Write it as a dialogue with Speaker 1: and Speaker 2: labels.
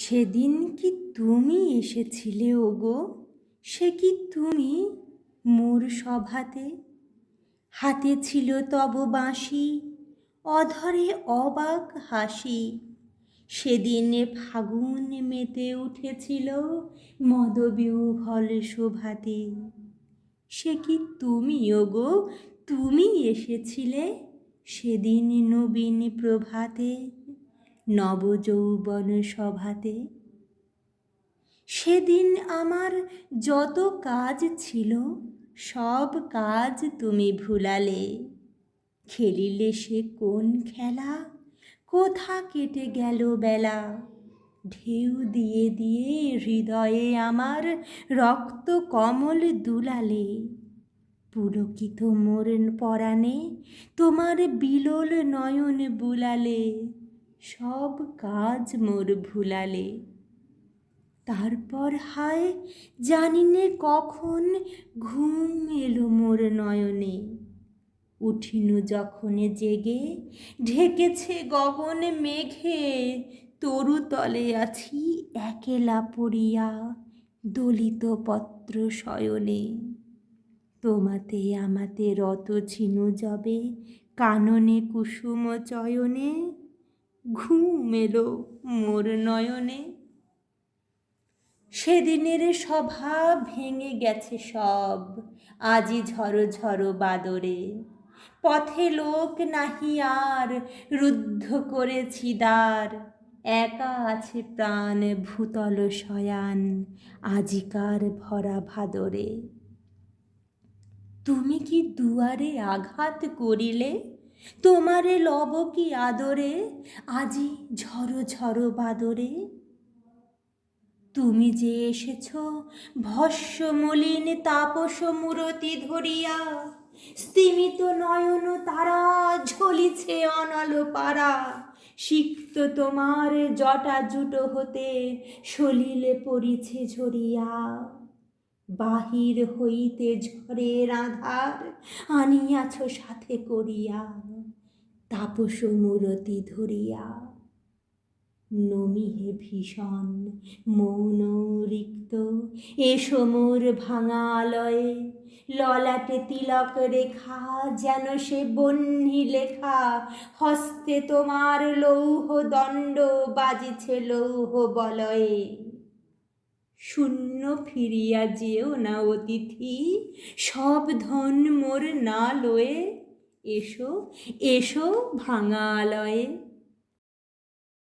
Speaker 1: সেদিন কি তুমি এসেছিলে, ওগো? সে কি তুমি মোর সভাতে? হাতে ছিল তব বাঁশি, অধরে অবাক হাসি। সেদিন ফাগুন মেতে উঠেছিল মদবিহ্বল শোভাতে। সে কি তুমি, ওগো? তুমি এসেছিলে সেদিন নবীন প্রভাতে। নবযৌবন সভাতে। সেদিন আমার যত কাজ ছিল, সব কাজ তুমি ভুলালে। খেলিলে সে কোন খেলা? কোথা কেটে গেল বেলা? ঢেউ দিয়ে দিয়ে হৃদয়ে আমার রক্ত কমল দুলালে। পুলকিত মোর পরাণে তোমার বিলোল নয়ন বুলালে। সব কাজ মোর ভুলালে। তারপর হায়, জানি নে কখন ঘুম এলো মোর নয়নে। উঠিনু যখন জেগে, ঢেকেছে গগন মেঘে। তরু তলে আছি একেলা পড়িয়া দলিত পত্র শয়নে। তোমাতে আমাতে রত ছিনু যবে, কাননে কুসুম চয়নে। ঘুম এলো মোর নয়নে। সেদিনের সভা ভেঙে গেছে সব, আজি ঝড়ো ঝড়ো বাদরে। পথে লোক নাহি আর, রুদ্ধ করেছি দ্বার। একা আছে প্রাণ ভূতল শয়ান, আজিকার ভরা ভাদরে। তুমি কি দুয়ারে আঘাত করিলে? তোমারে লব কি আদরে? আজি ঝড়ো ঝড়ো বাদরে। তুমি যে এসেছ ভস্য মলিন তাপস মূরতি ধরিয়া, স্তিমিত নয়ন তারা ঝলিছে অনল পারা। সিক্ত তোমার জটা জুটো হতে সলিলে পড়িছে ঝরিয়া। বাহির হইতে ঝড়ের আধার আনিয়াছ সাথে করিয়া, তাপস মূরতি ধরিয়া। নমিহে ভীষণ মৌন রিক্ত, এসো মোর ভাঙালয়ে, ললাটে তিলক রেখা যেন সে বহ্নি লেখা। হস্তে তোমার লৌহ দণ্ড, বাজিছে লৌহ বলয়ে। শূন্য ফিরিয়া যেও না অতিথি সব ধন মোর না লয়ে। এসো এসো ভাঙালয়ে।